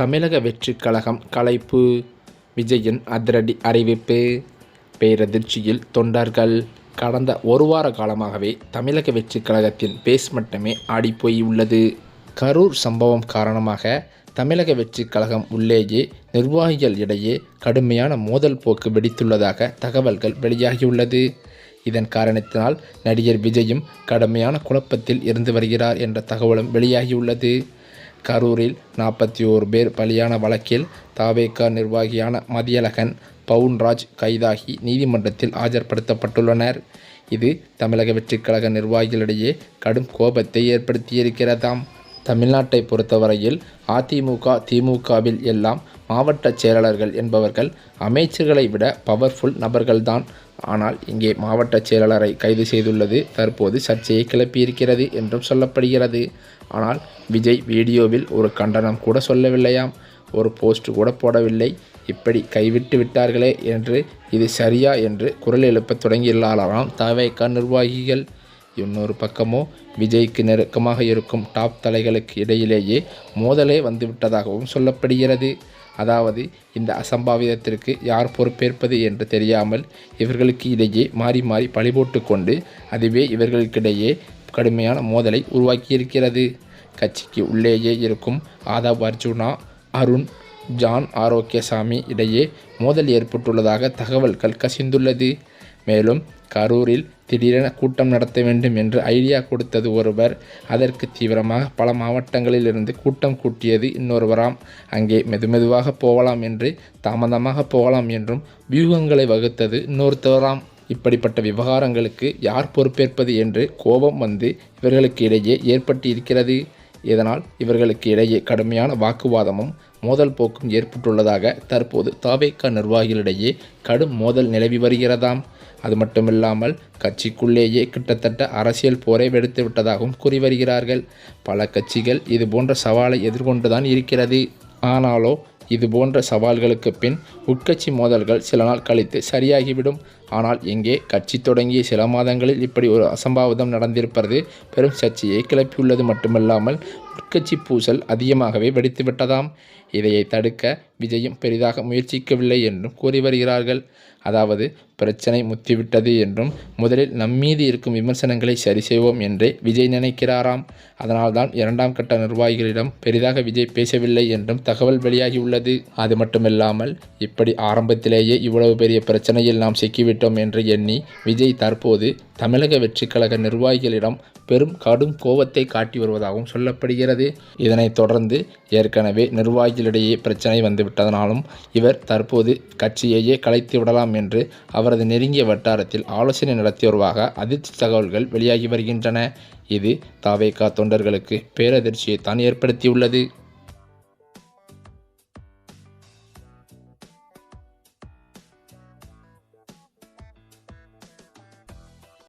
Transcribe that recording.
தமிழக வெற்றிக் கழகம் கலைப்பு விஜயின் அதிரடி அறிவிப்பு. பேரதிர்ச்சியில் தொண்டர்கள் கடந்த ஒரு வார காலமாகவே தமிழக வெற்றிக் கழகத்தின் பேஸ் மட்டுமே ஆடிப்போய் உள்ளது கரூர் சம்பவம் காரணமாக தமிழக வெற்றிக் கழகம் உள்ளேயே நிர்வாகிகள் இடையே கடுமையான மோதல் போக்கு வெடித்துள்ளதாக தகவல்கள் வெளியாகியுள்ளது. இதன் காரணத்தினால் நடிகர் விஜயும் கடுமையான குழப்பத்தில் இருந்து வருகிறார் என்ற தகவலும் வெளியாகியுள்ளது. கரூரில் நாற்பத்தி ஓரு பேர் பலியான வழக்கில் தாவேகா நிர்வாகியான மதியழகன் பவுன்ராஜ் கைதாகி நீதிமன்றத்தில் ஆஜர்படுத்தப்பட்டுள்ளனர். இது தமிழக வெற்றிக் கழக நிர்வாகிகளிடையே கடும் கோபத்தை ஏற்படுத்தியிருக்கிறதாம். தமிழ்நாட்டை பொறுத்தவரையில் அதிமுக திமுகவில் எல்லாம் மாவட்ட செயலாளர்கள் என்பவர்கள் அமைச்சர்களை விட பவர்ஃபுல் நபர்கள்தான். ஆனால் இங்கே மாவட்ட செயலாளரை கைது செய்துள்ளது. தற்போது சர்ச்சையை கிளப்பியிருக்கிறது என்றும் சொல்லப்படுகிறது. ஆனால் விஜய் வீடியோவில் ஒரு கண்டனம் கூட சொல்லவில்லையாம். ஒரு போஸ்ட் கூட போடவில்லை. இப்படி கைவிட்டு விட்டார்களே என்று இது சரியா என்று குரல் எழுப்பத் தொடங்கியுள்ளாராம். தவேக நிர்வாகிகள். இன்னொரு பக்கமோ விஜய்க்கு நெருக்கமாக இருக்கும் டாப் தலைகளுக்கு இடையிலேயே மோதலே வந்துவிட்டதாகவும் சொல்லப்படுகிறது. அதாவது இந்த அசம்பாவிதத்திற்கு யார் பொறுப்பேற்பது என்று தெரியாமல் இவர்களுக்கு இடையே மாறி மாறி பழி போட்டு கொண்டு அதுவே இவர்களுக்கிடையே கடுமையான மோதலை உருவாக்கியிருக்கிறது. கட்சிக்கு உள்ளேயே இருக்கும் ஆதாப் அர்ஜுனா அருண் ஜான் ஆரோக்கியசாமி இடையே மோதல் ஏற்பட்டுள்ளதாக தகவல்கள் கசிந்துள்ளது. மேலும் கரூரில் திடீரென கூட்டம் நடத்த வேண்டும் என்று ஐடியா கொடுத்தது ஒருவர். அதற்கு தீவிரமாக பல மாவட்டங்களில் இருந்து கூட்டம் கூட்டியது இன்னொருவராம். அங்கே மெதுமெதுவாக போகலாம் என்று தாமதமாக போகலாம் என்றும் வியூகங்களை வகுத்தது இன்னொருத்தவராம் இப்படிப்பட்ட விவகாரங்களுக்கு யார் பொறுப்பேற்பது என்று கோபம் வந்து இவர்களுக்கு இடையே ஏற்பட்டு இருக்கிறது. இதனால் இவர்களுக்கு இடையே கடுமையான வாக்குவாதமும் மோதல் போக்கும் ஏற்பட்டுள்ளதாக தற்போது தாவேக்கா நிர்வாகிகளிடையே கடும் மோதல் நிலவி வருகிறதாம். அது மட்டுமில்லாமல் கட்சிக்குள்ளேயே கிட்டத்தட்ட அரசியல் போரை வெடித்து விட்டதாகவும் கூறி வருகிறார்கள். பல கட்சிகள் இது போன்ற சவாலை எதிர்கொண்டுதான் இருக்கிறது. ஆனாலோ இது போன்ற சவால்களுக்கு பின் உட்கட்சி மோதல்கள் சில நாள் கழித்து சரியாகிவிடும். ஆனால் எங்கே கட்சி தொடங்கிய சில மாதங்களில் இப்படி ஒரு அசம்பாவிதம் நடந்திருப்பது பெரும் சர்ச்சையை கிளப்பியுள்ளது. மட்டுமல்லாமல் உட்கட்சி பூசல் அதிகமாகவே வெடித்துவிட்டதாம் இதையை தடுக்க விஜயும் பெரிதாக முயற்சிக்கவில்லை என்றும் கூறி வருகிறார்கள். அதாவது பிரச்சனை முத்திவிட்டது என்றும் முதலில் நம்மீது இருக்கும் விமர்சனங்களை சரி செய்வோம் என்றே விஜய் நினைக்கிறாராம். அதனால்தான் இரண்டாம் கட்ட நிர்வாகிகளிடம் பெரிதாக விஜய் பேசவில்லை என்றும் தகவல் வெளியாகியுள்ளது. அது மட்டுமில்லாமல் இப்படி ஆரம்பத்திலேயே இவ்வளவு பெரிய பிரச்சனையில் நாம் சிக்கிவிட்டோம் என்று எண்ணி விஜய் தற்போது தமிழக வெற்றிக் கழக நிர்வாகிகளிடம் பெரும் கடும் கோபத்தை காட்டி வருவதாகவும் சொல்லப்படுகிறது. இதனைத் தொடர்ந்து ஏற்கனவே நிர்வாகிகளிடையே பிரச்சனை வந்துவிட்டதனாலும் இவர் தற்போது கட்சியையே கலைத்து விடலாம் என்று அவரது நெருங்கிய வட்டாரத்தில் ஆலோசனை நடத்தி வருவதாக அதிர்ச்சி தகவல்கள் வெளியாகி வருகின்றன. இது தாவேகா தொண்டர்களுக்கு பேரதிர்ச்சியை தான் ஏற்படுத்தியுள்ளது.